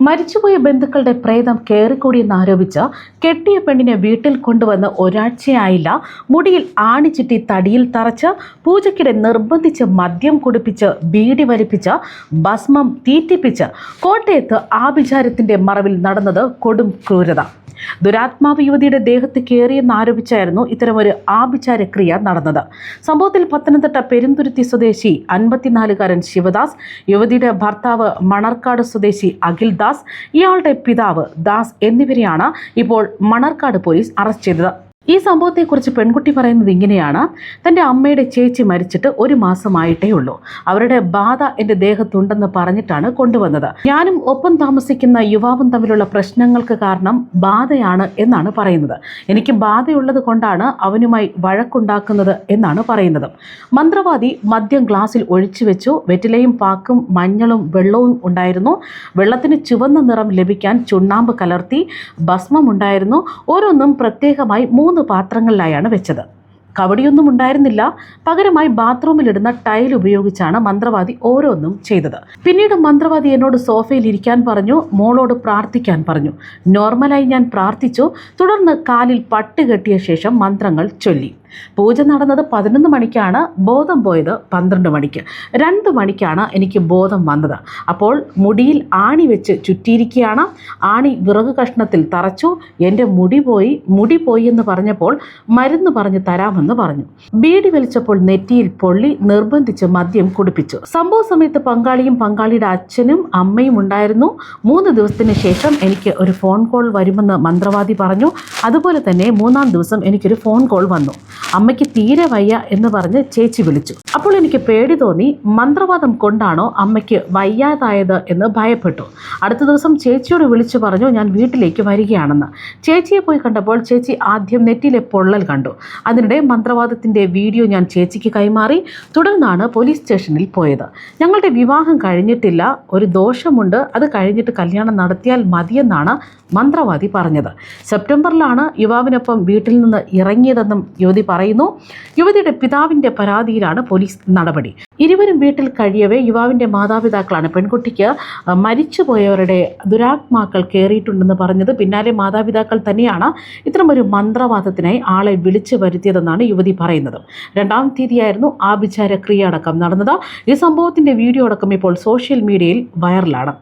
മരിച്ചുപോയ ബന്ധുക്കളുടെ പ്രേതം കയറിക്കൂടിയെന്നാരോപിച്ച് കെട്ടിയ പെണ്ണിനെ വീട്ടിൽ കൊണ്ടുവന്ന് ഒരാഴ്ചയായില്ല. മുടിയിൽ ആണിച്ചിട്ടി തടിയിൽ തറച്ച് പൂജയ്ക്കിടെ നിർബന്ധിച്ച് മദ്യം കുടിപ്പിച്ച് ബീഡി വലിപ്പിച്ച് ഭസ്മം തീറ്റിപ്പിച്ച് കോട്ടയത്ത് ആഭിചാരത്തിന്റെ മറവിൽ നടന്നത് കൊടും ക്രൂരത. ദുരാത്മാവ് യുവതിയുടെ ദേഹത്ത് കയറിയെന്നാരോപിച്ചായിരുന്നു ഇത്തരമൊരു ആഭിചാരക്രിയ നടന്നത്. സംഭവത്തിൽ പത്തനംതിട്ട പെരുന്തുരുത്തി സ്വദേശി അൻപത്തിനാലുകാരൻ ശിവദാസ് യുവതിയുടെ ഭർത്താവ് മണർക്കാട് സ്വദേശി അഖിൽ ദാസ് ഇയാളുടെ പിതാവ് ദാസ് എന്നിവരെയാണ് ഇപ്പോൾ മണർക്കാട് പോലീസ് അറസ്റ്റ് ചെയ്തത്. ഈ സംഭവത്തെക്കുറിച്ച് പെൺകുട്ടി പറയുന്നത് ഇങ്ങനെയാണ്. തന്റെ അമ്മയുടെ ചേച്ചി മരിച്ചിട്ട് ഒരു മാസമായിട്ടേ ഉള്ളൂ. അവരുടെ ബാധ എന്റെ ദേഹത്തുണ്ടെന്ന് പറഞ്ഞിട്ടാണ് കൊണ്ടുവന്നത്. ഞാനും ഒപ്പം താമസിക്കുന്ന യുവാവും തമ്മിലുള്ള പ്രശ്നങ്ങൾക്ക് കാരണം ബാധയാണ് എന്നാണ് പറയുന്നത്. എനിക്ക് ബാധയുള്ളത് കൊണ്ടാണ് അവനുമായി വഴക്കുണ്ടാക്കുന്നത് എന്നാണ് പറയുന്നത്. മന്ത്രവാദി മദ്യം ഗ്ലാസ്സിൽ ഒഴിച്ചു വെച്ചു. വെറ്റിലയും പാക്കും മഞ്ഞളും വെള്ളവും ഉണ്ടായിരുന്നു. വെള്ളത്തിന് ചുവന്ന നിറം ലഭിക്കാൻ ചുണ്ണാമ്പ് കലർത്തി ഭസ്മം ഉണ്ടായിരുന്നു. ഓരോന്നും പ്രത്യേകമായി മൂന്ന് പാത്രങ്ങളിലായാണ് വെച്ചത്. കവടിയൊന്നും ഉണ്ടായിരുന്നില്ല. പകരമായി ബാത്റൂമിലിടുന്ന ടൈൽ ഉപയോഗിച്ചാണ് മന്ത്രവാദി ഓരോന്നും ചെയ്തത്. പിന്നീട് മന്ത്രവാദി എന്നോട് സോഫയിൽ ഇരിക്കാൻ പറഞ്ഞു മോളോട് പ്രാർത്ഥിക്കാൻ പറഞ്ഞു. നോർമലായി ഞാൻ പ്രാർത്ഥിച്ചു. തുടർന്ന് കാലിൽ പട്ട് കെട്ടിയ ശേഷം മന്ത്രങ്ങൾ ചൊല്ലി. പൂജ നടന്നത് പതിനൊന്ന് മണിക്കാണ് ബോധം പോയത് പന്ത്രണ്ട് മണിക്ക്. രണ്ട് മണിക്കാണ് എനിക്ക് ബോധം വന്നത്. അപ്പോൾ മുടിയിൽ ആണി വെച്ച് ചുറ്റിയിരിക്കുകയാണ്. ആണി വിറക് കഷ്ണത്തിൽ തറച്ചു. എന്റെ മുടി പോയി മുടി പോയി എന്ന് പറഞ്ഞപ്പോൾ മരുന്ന് പറഞ്ഞ് തരാമെന്ന് പറഞ്ഞു. ബീഡി വലിച്ചപ്പോൾ നെറ്റിയിൽ പൊള്ളി നിർബന്ധിച്ച് മദ്യം കുടിപ്പിച്ചു. സംഭവ സമയത്ത് പങ്കാളിയും പങ്കാളിയുടെ അച്ഛനും അമ്മയും ഉണ്ടായിരുന്നു. മൂന്ന് ദിവസത്തിന് ശേഷം എനിക്ക് ഒരു ഫോൺ കോൾ വരുമെന്ന് മന്ത്രവാദി പറഞ്ഞു. അതുപോലെ തന്നെ മൂന്നാം ദിവസം എനിക്കൊരു ഫോൺ കോൾ വന്നു. അമ്മയ്ക്ക് തീരെ വയ്യ എന്ന് പറഞ്ഞ് ചേച്ചി വിളിച്ചു. അപ്പോൾ എനിക്ക് പേടി തോന്നി മന്ത്രവാദം കൊണ്ടാണോ അമ്മയ്ക്ക് വയ്യാതായത് എന്ന് ഭയപ്പെട്ടു. അടുത്ത ദിവസം ചേച്ചിയോട് വിളിച്ചു പറഞ്ഞു ഞാൻ വീട്ടിലേക്ക് വരികയാണെന്ന്. ചേച്ചിയെ പോയി കണ്ടപ്പോൾ ചേച്ചി ആദ്യം നെറ്റിലെ പൊള്ളൽ കണ്ടു. അതിനിടെ മന്ത്രവാദത്തിന്റെ വീഡിയോ ഞാൻ ചേച്ചിക്ക് കൈമാറി തുടർന്നാണ് പോലീസ് സ്റ്റേഷനിൽ പോയത്. ഞങ്ങളുടെ വിവാഹം കഴിഞ്ഞിട്ടില്ല ഒരു ദോഷമുണ്ട് അത് കഴിഞ്ഞിട്ട് കല്യാണം നടത്തിയാൽ മതിയെന്നാണ് മന്ത്രവാദി പറഞ്ഞത്. സെപ്റ്റംബറിലാണ് യുവാവിനൊപ്പം വീട്ടിൽ നിന്ന് ഇറങ്ങിയതെന്നും യുവതി പറയുന്നു. യുവതിയുടെ പിതാവിന്റെ പരാതിയിലാണ് പോലീസ് നടപടി. ഇരുവരും വീട്ടിൽ കഴിയവേ യുവാവിന്റെ മാതാപിതാക്കളാണ്. പെൺകുട്ടിക്ക് മരിച്ചുപോയവരുടെ ദുരാത്മാക്കൾ കയറിയിട്ടുണ്ടെന്ന് പറഞ്ഞത് പിന്നാലെ മാതാപിതാക്കൾ തന്നെയാണ്. ഇത്തരമൊരു മന്ത്രവാദത്തിനായി ആളെ വിളിച്ചു വരുത്തിയതെന്നാണ് യുവതി പറയുന്നത്. രണ്ടാം തീയതിയായിരുന്നു ആഭിചാര ക്രിയ അടക്കം നടന്നത്. ഈ സംഭവത്തിന്റെ വീഡിയോ അടക്കം ഇപ്പോൾ സോഷ്യൽ മീഡിയയിൽ വൈറലാണ്.